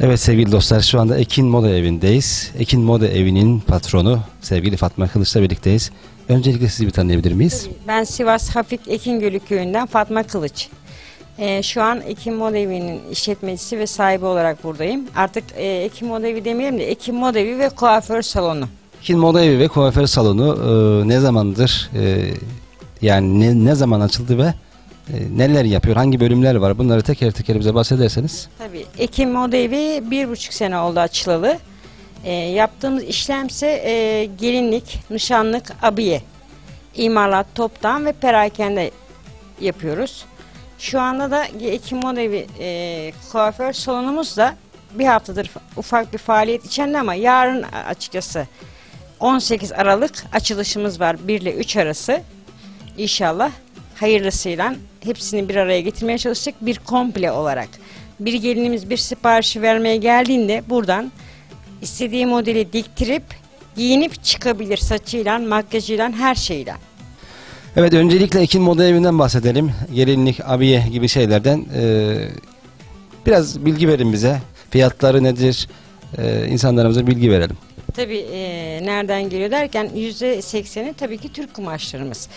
Evet sevgili dostlar şu anda Ekin Moda Evi'ndeyiz. Ekin Moda Evi'nin patronu sevgili Fatma Kılıç'la birlikteyiz. Öncelikle sizi bir tanıyabilir miyiz? Ben Sivas Hafik Ekingölü köyünden Fatma Kılıç. Ee, şu an Ekim Moda Evi'nin işletmecisi ve sahibi olarak buradayım. Artık e, Ekim Moda Evi demeyelim de Ekim Moda Evi ve kuaför salonu. Ekin Moda Evi ve kuaför salonu e, ne zamandır e, yani ne, ne zaman açıldı ve e, neler yapıyor? Hangi bölümler var? Bunları teker teker bize bahsederseniz. Tabii Ekim Moda bir buçuk sene oldu açılalı. Ee, yaptığımız işlemse e, gelinlik, nişanlık, abiye, imalat, toptan ve perakende yapıyoruz. Şu anda da Ekim Moda Evi e, kuaför salonumuz da bir haftadır ufak bir faaliyet içinde ama yarın açıkçası 18 Aralık açılışımız var 1 ile 3 arası. İnşallah hayırlısıyla hepsini bir araya getirmeye çalıştık bir komple olarak. Bir gelinimiz bir siparişi vermeye geldiğinde buradan istediği modeli diktirip giyinip çıkabilir saçıyla, makyajıyla, her şeyle. Evet öncelikle Ekin Moda Evi'nden bahsedelim. Gelinlik, abiye gibi şeylerden e, biraz bilgi verin bize. Fiyatları nedir? E, insanlarımıza bilgi verelim. Tabii e, nereden geliyor derken yüzde sekseni tabii ki Türk kumaşlarımız.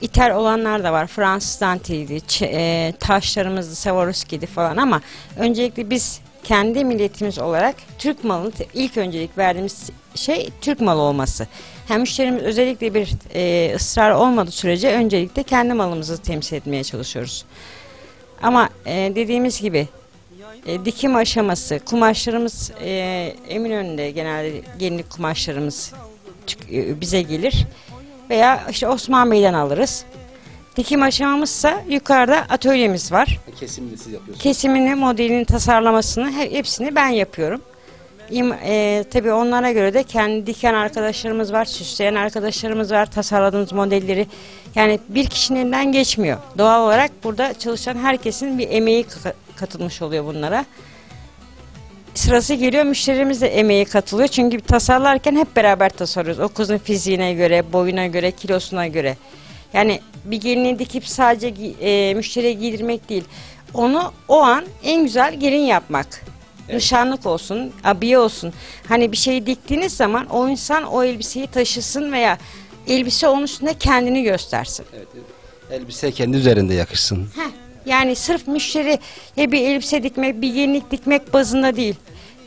İthal olanlar da var. Fransız danteliydi, ç- e, taşlarımızdı, Swarovski'di falan ama öncelikle biz kendi milletimiz olarak Türk malını ilk öncelik verdiğimiz şey Türk malı olması. Hem müşterimiz özellikle bir e, ısrar olmadığı sürece öncelikle kendi malımızı temsil etmeye çalışıyoruz. Ama e, dediğimiz gibi e, dikim aşaması, kumaşlarımız e, Eminönü'nde genelde gelinlik kumaşlarımız e, bize gelir. Veya işte Osman Bey'den alırız. Dikim aşamamızsa yukarıda atölyemiz var. Kesimini siz yapıyorsunuz. Kesimini, modelini, tasarlamasını he- hepsini ben yapıyorum. İm, e, tabii onlara göre de kendi diken arkadaşlarımız var, süsleyen arkadaşlarımız var, tasarladığımız modelleri. Yani bir kişinin elinden geçmiyor. Doğal olarak burada çalışan herkesin bir emeği ka- katılmış oluyor bunlara. Sırası geliyor müşterimiz de emeği katılıyor. Çünkü tasarlarken hep beraber tasarlıyoruz. O kızın fiziğine göre, boyuna göre, kilosuna göre. Yani bir gelini dikip sadece e, müşteriye giydirmek değil. Onu o an en güzel gelin yapmak. Nişanlık olsun, abiye olsun. Hani bir şeyi diktiğiniz zaman o insan o elbiseyi taşısın veya elbise onun üstünde kendini göstersin. Evet, elbise kendi üzerinde yakışsın. Heh, yani sırf müşteri ya bir elbise dikmek, bir gelinlik dikmek bazında değil.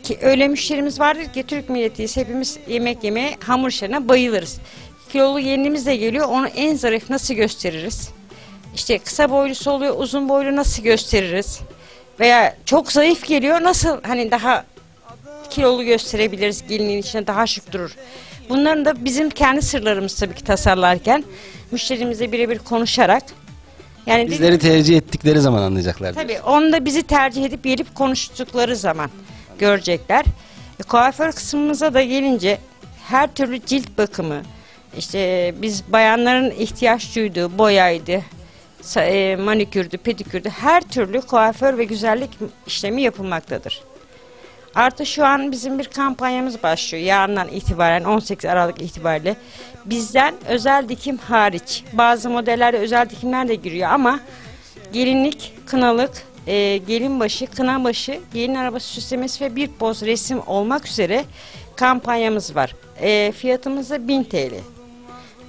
Ki öyle müşterimiz vardır ki Türk milletiyiz. Hepimiz yemek yemeye, hamur işlerine bayılırız. Kilolu gelinimiz de geliyor. Onu en zarif nasıl gösteririz? İşte kısa boylusu oluyor, uzun boylu nasıl gösteririz? Veya çok zayıf geliyor, nasıl hani daha kilolu gösterebiliriz gelinin içine daha şık durur. Bunların da bizim kendi sırlarımız tabii ki tasarlarken müşterimizle birebir konuşarak yani Bizleri tercih ettikleri zaman anlayacaklar. Tabii onu da bizi tercih edip gelip konuştukları zaman görecekler. E, kuaför kısmımıza da gelince her türlü cilt bakımı, işte biz bayanların ihtiyaç duyduğu boyaydı, e, manikürdü, pedikürdü her türlü kuaför ve güzellik işlemi yapılmaktadır. Artı şu an bizim bir kampanyamız başlıyor. Yarından itibaren 18 Aralık itibariyle bizden özel dikim hariç bazı modellerde özel dikimler de giriyor ama gelinlik, kınalık, e, gelin başı, kına başı, gelin arabası süslemesi ve bir poz resim olmak üzere kampanyamız var. E, fiyatımız da 1000 TL.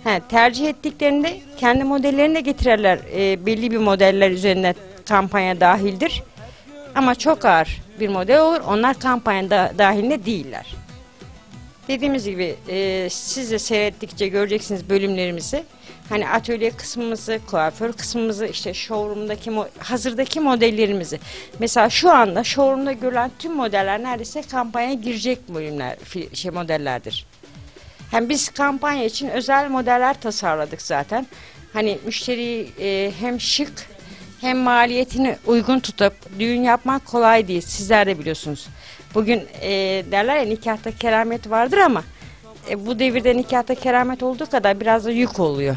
He, tercih ettiklerinde kendi modellerini de getirirler. E, belli bir modeller üzerinde kampanya dahildir. Ama çok ağır bir model olur. Onlar kampanya da, dahilinde değiller. Dediğimiz gibi e, siz de seyrettikçe göreceksiniz bölümlerimizi. Hani atölye kısmımızı, kuaför kısmımızı, işte showroom'daki hazırdaki modellerimizi. Mesela şu anda showroom'da görülen tüm modeller neredeyse kampanyaya girecek bölümler, şey modellerdir. Hem biz kampanya için özel modeller tasarladık zaten. Hani müşteriyi e, hem şık hem maliyetini uygun tutup düğün yapmak kolay değil. Sizler de biliyorsunuz. Bugün e, derler ya nikahta keramet vardır ama e, bu devirde nikahta keramet olduğu kadar biraz da yük oluyor.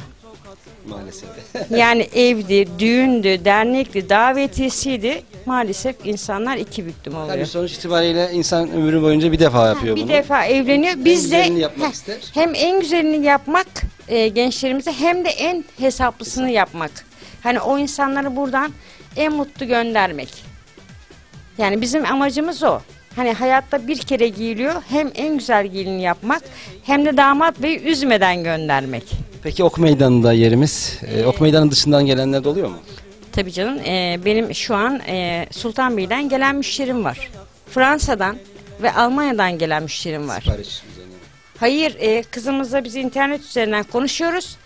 Maalesef. Yani evdi, düğündü, dernekti, davetiyesiydi. Maalesef insanlar iki büklüm oluyor. Tabii sonuç itibariyle insan ömrü boyunca bir defa yapıyor bir bunu. defa evleniyor. En Biz de yapmak ister. hem en güzelini yapmak e, gençlerimize hem de en hesaplısını yapmak. Hani o insanları buradan en mutlu göndermek. Yani bizim amacımız o. Hani hayatta bir kere giyiliyor. Hem en güzel gelini yapmak hem de damat beyi üzmeden göndermek. Peki ok meydanında yerimiz. Ee, ok meydanı dışından gelenler de oluyor mu? Tabii canım e, benim şu an e, Sultanbeyli'den gelen müşterim var. Fransa'dan ve Almanya'dan gelen müşterim var. Sipariş üzerine. Hayır e, kızımızla biz internet üzerinden konuşuyoruz.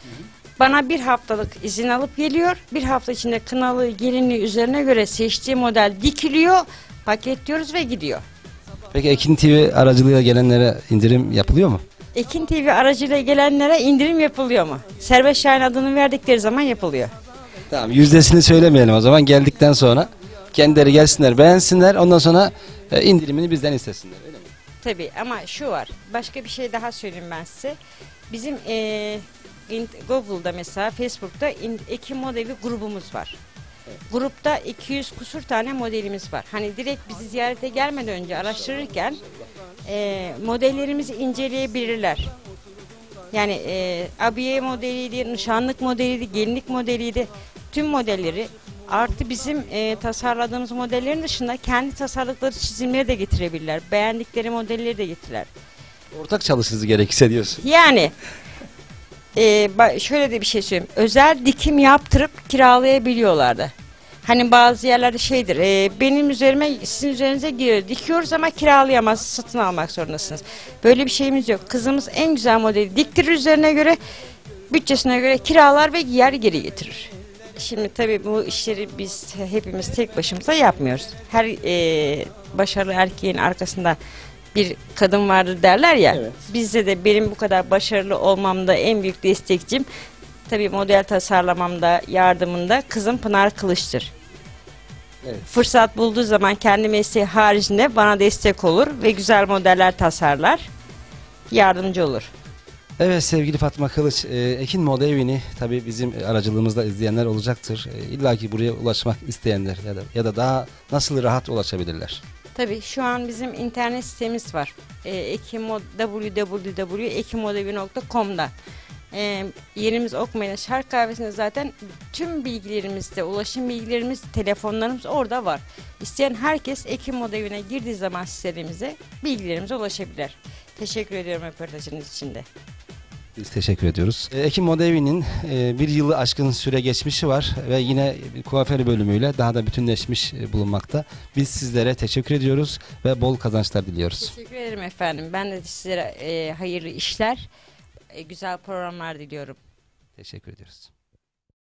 Bana bir haftalık izin alıp geliyor. Bir hafta içinde kınalı gelinliği üzerine göre seçtiği model dikiliyor. Paketliyoruz ve gidiyor. Peki Ekin TV aracılığıyla gelenlere indirim yapılıyor mu? Ekin TV aracıyla gelenlere indirim yapılıyor mu? Serbest Şahin adını verdikleri zaman yapılıyor. Tamam yüzdesini söylemeyelim o zaman geldikten sonra kendileri gelsinler beğensinler ondan sonra e, indirimini bizden istesinler öyle mi? Tabii ama şu var. Başka bir şey daha söyleyeyim ben size. Bizim in- Google'da mesela Facebook'ta Ekim modeli grubumuz var. Grupta 200 kusur tane modelimiz var. Hani direkt bizi ziyarete gelmeden önce araştırırken eee, modellerimizi inceleyebilirler. Yani eee abiye modeliydi, nişanlık modeliydi, gelinlik modeliydi. Tüm modelleri artı bizim eee, tasarladığımız modellerin dışında kendi tasarladıkları çizimleri de getirebilirler. Beğendikleri modelleri de getirirler. Ortak çalışırız gerekirse diyorsun. Yani ba- şöyle de bir şey söyleyeyim. Özel dikim yaptırıp kiralayabiliyorlardı. Hani bazı yerlerde şeydir. eee, benim üzerime sizin üzerinize giriyor. Dikiyoruz ama kiralayamaz, satın almak zorundasınız. Böyle bir şeyimiz yok. Kızımız en güzel modeli diktirir üzerine göre bütçesine göre kiralar ve giyer geri getirir. Şimdi tabii bu işleri biz hepimiz tek başımıza yapmıyoruz. Her eee, başarılı erkeğin arkasında bir kadın vardır derler ya. Evet. Bizde de benim bu kadar başarılı olmamda en büyük destekçim tabii model tasarlamamda, yardımında kızım Pınar Kılıç'tır. Evet. Fırsat bulduğu zaman kendi mesleği haricinde bana destek olur ve güzel modeller tasarlar. Yardımcı olur. Evet sevgili Fatma Kılıç, e, Ekin Moda Evi'ni tabii bizim aracılığımızda izleyenler olacaktır. E, İlla ki buraya ulaşmak isteyenler ya da ya da daha nasıl rahat ulaşabilirler? Tabii şu an bizim internet sitemiz var. E, Ekimo, www.ekimodevi.com'da. E, yerimiz Okmayın Şark Kahvesi'nde zaten tüm bilgilerimizde, ulaşım bilgilerimiz, telefonlarımız orada var. İsteyen herkes Ekim Moda Evi'ne girdiği zaman sitemize bilgilerimize ulaşabilir. Teşekkür ediyorum röportajınız için de. Biz teşekkür ediyoruz. E, Ekim Moda Evi'nin e, bir yılı aşkın süre geçmişi var ve yine bir kuaför bölümüyle daha da bütünleşmiş e, bulunmakta. Biz sizlere teşekkür ediyoruz ve bol kazançlar diliyoruz. Teşekkür ederim efendim. Ben de sizlere e, hayırlı işler, güzel programlar diliyorum. Teşekkür ediyoruz.